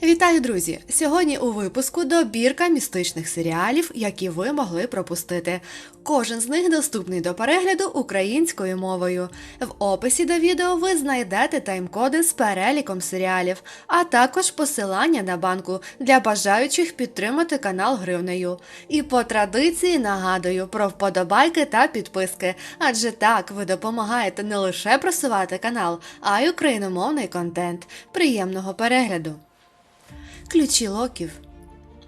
Вітаю, друзі! Сьогодні у випуску добірка містичних серіалів, які ви могли пропустити. Кожен з них доступний до перегляду українською мовою. В описі до відео ви знайдете тайм-коди з переліком серіалів, а також посилання на банку для бажаючих підтримати канал гривнею. І по традиції нагадую про вподобайки та підписки, адже так ви допомагаєте не лише просувати канал, а й україномовний контент. Приємного перегляду! Ключі локів.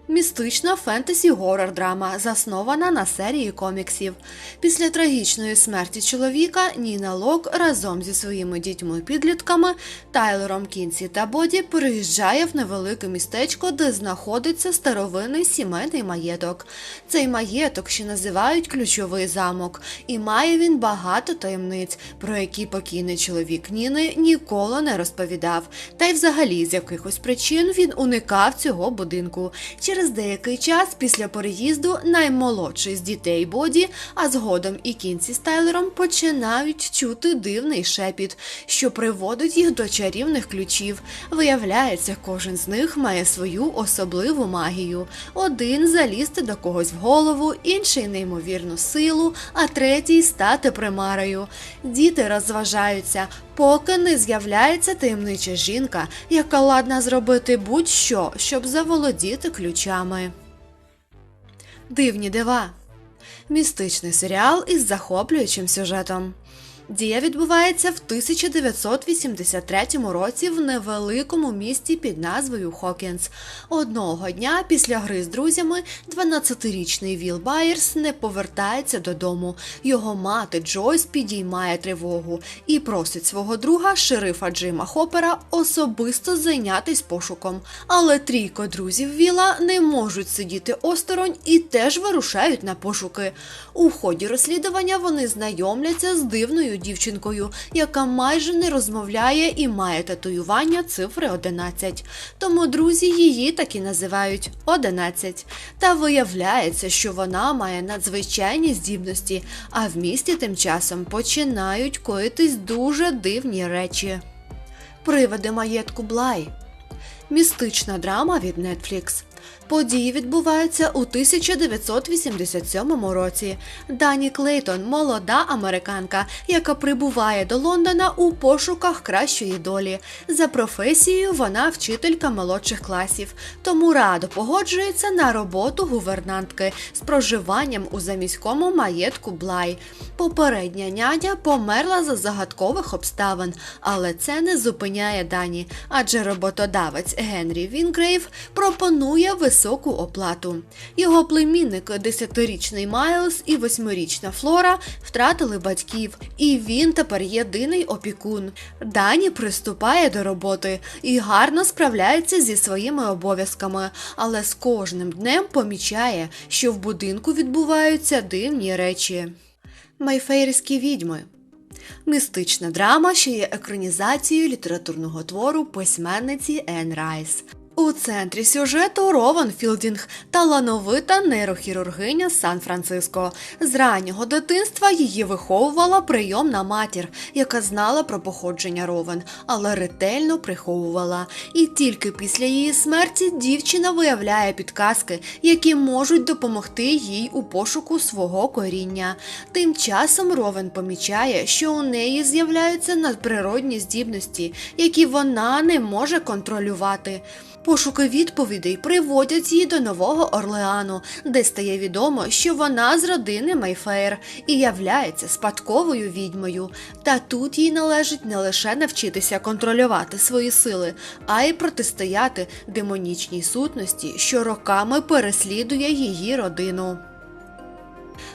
Містична фентезі горор драма, заснована на серії коміксів. Після трагічної смерті чоловіка Ніна Лок разом зі своїми дітьми-підлітками Тайлером Кінсі та Боді переїжджає в невелике містечко, де знаходиться старовинний сімейний маєток. Цей маєток ще називають ключовий замок, і має він багато таємниць, про які покійний чоловік Ніни ніколи не розповідав. Та й взагалі з якихось причин він уникав цього будинку. Через деякий час після переїзду наймолодший з дітей Боді, а згодом і кінці з Тайлером починають чути дивний шепіт, що приводить їх до чарівних ключів. Виявляється, кожен з них має свою особливу магію. Один залізти до когось в голову, інший неймовірну силу, а третій стати примарою. Діти розважаються, поки не з'являється таємнича жінка, яка ладна зробити будь-що, щоб заволодіти ключами. Дивні дива. Містичний серіал із захоплюючим сюжетом. Дія відбувається в 1983 році в невеликому місті під назвою Хокінс. Одного дня після гри з друзями 12-річний Віл Байерс не повертається додому. Його мати Джойс підіймає тривогу і просить свого друга, шерифа Джима Хопера, особисто зайнятись пошуком. Але трійко друзів Віла не можуть сидіти осторонь і теж вирушають на пошуки. У ході розслідування вони знайомляться з дивною дівчинкою, яка майже не розмовляє і має татуювання цифри 11. Тому друзі її так і називають 11. Та виявляється, що вона має надзвичайні здібності, а в місті тим часом починають коїтись дуже дивні речі. Привиди маєтку Блай. Містична драма від Netflix. Події відбуваються у 1987 році. Дані Клейтон молода американка, яка прибуває до Лондона у пошуках кращої долі. За професією вона вчителька молодших класів, тому радо погоджується на роботу гувернантки з проживанням у заміському маєтку Блай. Попередня няня померла за загадкових обставин, але це не зупиняє Дані, адже роботодавець Генрі Вінгрейв пропонує високу оплату. Його племінник, 10-річний Майлз і 8-річна Флора втратили батьків, і він тепер єдиний опікун. Дані приступає до роботи і гарно справляється зі своїми обов'язками, але з кожним днем помічає, що в будинку відбуваються дивні речі. Майфейрські відьми. Містична драма, що є екранізацією літературного твору письменниці Ен Райс. У центрі сюжету Рован Філдінг, талановита нейрохірургиня Сан-Франциско. З раннього дитинства її виховувала прийомна матір, яка знала про походження Ровен, але ретельно приховувала. І тільки після її смерті дівчина виявляє підказки, які можуть допомогти їй у пошуку свого коріння. Тим часом Ровен помічає, що у неї з'являються надприродні здібності, які вона не може контролювати. Пошуки відповідей приводять її до Нового Орлеану, де стає відомо, що вона з родини Мейфейр і являється спадковою відьмою. Та тут їй належить не лише навчитися контролювати свої сили, а й протистояти демонічній сутності, що роками переслідує її родину.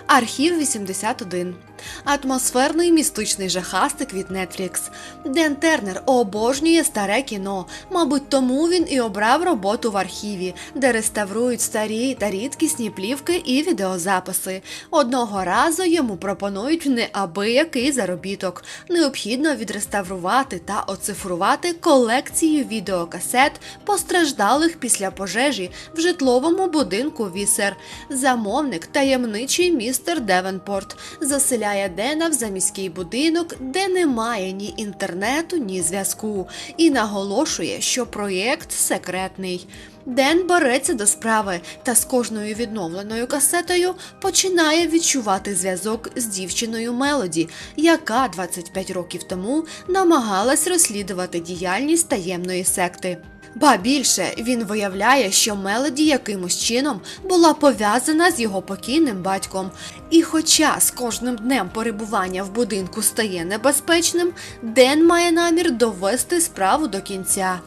Архів 81 Атмосферний містичний жахастик від Netflix. Ден Тернер обожнює старе кіно. Мабуть, тому він і обрав роботу в архіві, де реставрують старі та рідкісні плівки і відеозаписи. Одного разу йому пропонують неабиякий заробіток. Необхідно відреставрувати та оцифрувати колекцію відеокасет, постраждалих після пожежі в житловому будинку Вісер. Замовник таємничий містер Девенпорт заселяє Дена в заміський будинок, де немає ні інтернету, ні зв'язку, і наголошує, що проєкт секретний. Ден береться до справи та з кожною відновленою касетою починає відчувати зв'язок з дівчиною Мелоді, яка 25 років тому намагалась розслідувати діяльність таємної секти. Ба більше він виявляє, що Мелоді якимось чином була пов'язана з його покійним батьком. І хоча з кожним днем перебування в будинку стає небезпечним, Ден має намір довести справу до кінця.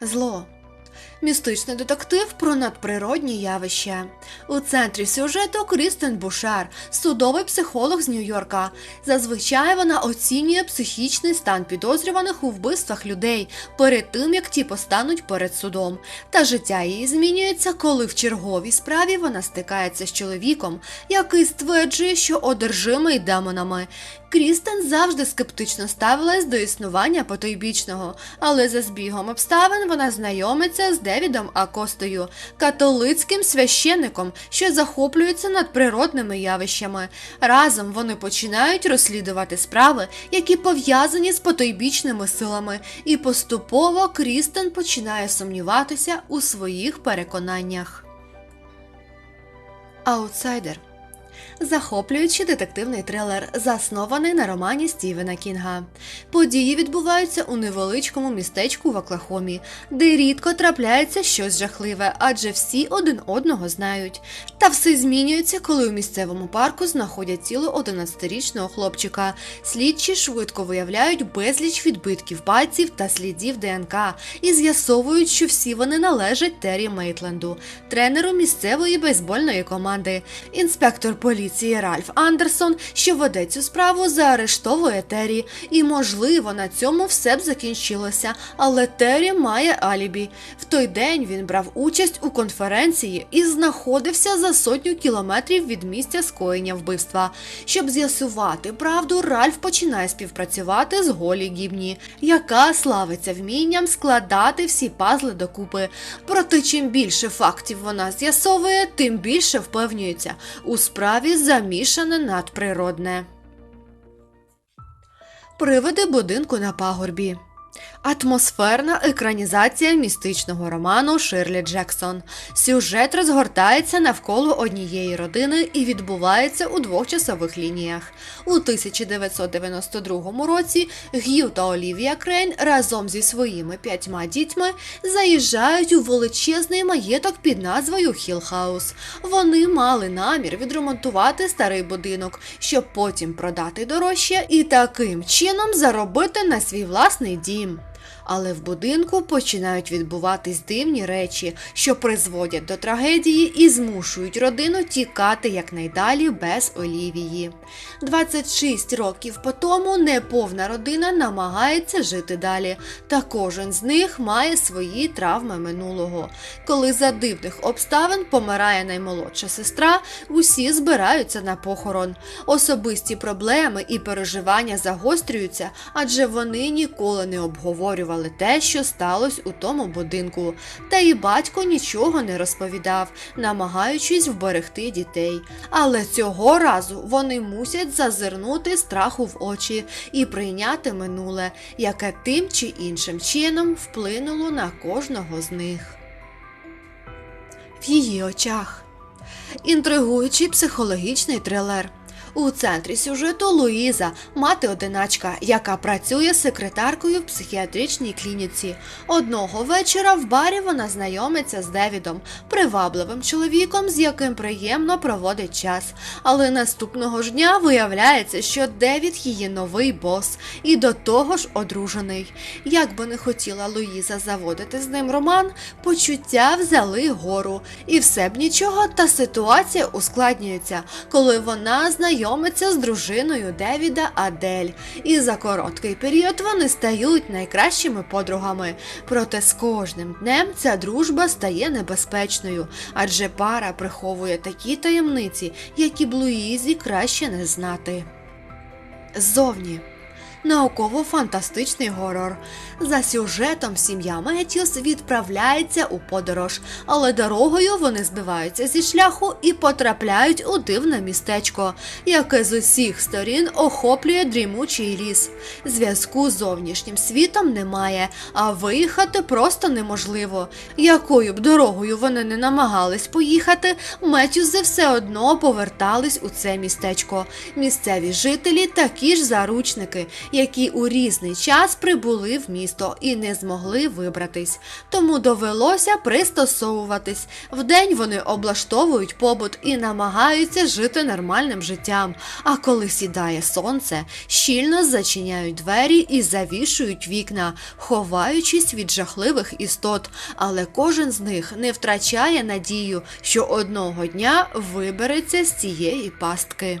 Зло. Містичний детектив про надприродні явища. У центрі сюжету Крістен Бушар, судовий психолог з Нью-Йорка. Зазвичай вона оцінює психічний стан підозрюваних у вбивствах людей перед тим, як ті постануть перед судом. Та життя її змінюється, коли в черговій справі вона стикається з чоловіком, який стверджує, що одержимий демонами. Крістен завжди скептично ставилась до існування потойбічного, але за збігом обставин вона знайомиться з Девідом Акостою, католицьким священником, що захоплюється надприродними явищами. Разом вони починають розслідувати справи, які пов'язані з потойбічними силами, і поступово Крістен починає сумніватися у своїх переконаннях. Аутсайдер захоплюючий детективний трилер, заснований на романі Стівена Кінга. Події відбуваються у невеличкому містечку в Оклахомі, де рідко трапляється щось жахливе, адже всі один одного знають. Та все змінюється, коли у місцевому парку знаходять тіло 11-річного хлопчика. Слідчі швидко виявляють безліч відбитків пальців та слідів ДНК і з'ясовують, що всі вони належать Террі Мейтленду, тренеру місцевої бейсбольної команди. Інспектор поліції Ральф Андерсон, що веде цю справу, заарештовує Террі. І, можливо, на цьому все б закінчилося. Але Террі має алібі. В той день він брав участь у конференції і знаходився за сотню кілометрів від місця скоєння вбивства. Щоб з'ясувати правду, Ральф починає співпрацювати з Голі Гібні, яка славиться вмінням складати всі пазли докупи. Проте, чим більше фактів вона з'ясовує, тим більше впевнюється у справі замішане надприродне. Привиди будинку на пагорбі. Атмосферна екранізація містичного роману Ширлі Джексон. Сюжет розгортається навколо однієї родини і відбувається у двох часових лініях. У 1992 році Г'ю та Олівія Крейн разом зі своїми п'ятьма дітьми заїжджають у величезний маєток під назвою Хілхаус. Вони мали намір відремонтувати старий будинок, щоб потім продати дорожче і таким чином заробити на свій власний дім. Але в будинку починають відбуватись дивні речі, що призводять до трагедії і змушують родину тікати якнайдалі без Олівії. 26 років по тому неповна родина намагається жити далі, та кожен з них має свої травми минулого. Коли за дивних обставин помирає наймолодша сестра, усі збираються на похорон. Особисті проблеми і переживання загострюються, адже вони ніколи не обговорювали те, що сталося у тому будинку. Та і батько нічого не розповідав, намагаючись вберегти дітей. Але цього разу вони мусять зазирнути страху в очі і прийняти минуле, яке тим чи іншим чином вплинуло на кожного з них. В її очах. Інтригуючий психологічний трилер. У центрі сюжету Луїза, мати одиначка, яка працює секретаркою в психіатричній клініці. Одного вечора в барі вона знайомиться з Девідом, привабливим чоловіком, з яким приємно проводить час. Але наступного ж дня виявляється, що Девід її новий бос і до того ж одружений. Як би не хотіла Луїза заводити з ним роман, почуття взяли гору. І все б нічого, та ситуація ускладнюється, коли вона знайомиться знайомиться з дружиною Девіда Адель, і за короткий період вони стають найкращими подругами. Проте з кожним днем ця дружба стає небезпечною, адже пара приховує такі таємниці, які б Луїзі краще не знати. Ззовні науково-фантастичний горор. За сюжетом сім'я Меттіус відправляється у подорож, але дорогою вони збиваються зі шляху і потрапляють у дивне містечко, яке з усіх сторін охоплює дрімучий ліс. Зв'язку з зовнішнім світом немає, а виїхати просто неможливо. Якою б дорогою вони не намагались поїхати, Меттюзи все одно повертались у це містечко. Місцеві жителі такі ж заручники, які у різний час прибули в місто і не змогли вибратись. Тому довелося пристосовуватись. Вдень вони облаштовують побут і намагаються жити нормальним життям. А коли сідає сонце, щільно зачиняють двері і завішують вікна, ховаючись від жахливих істот. Але кожен з них не втрачає надію, що одного дня вибереться з цієї пастки.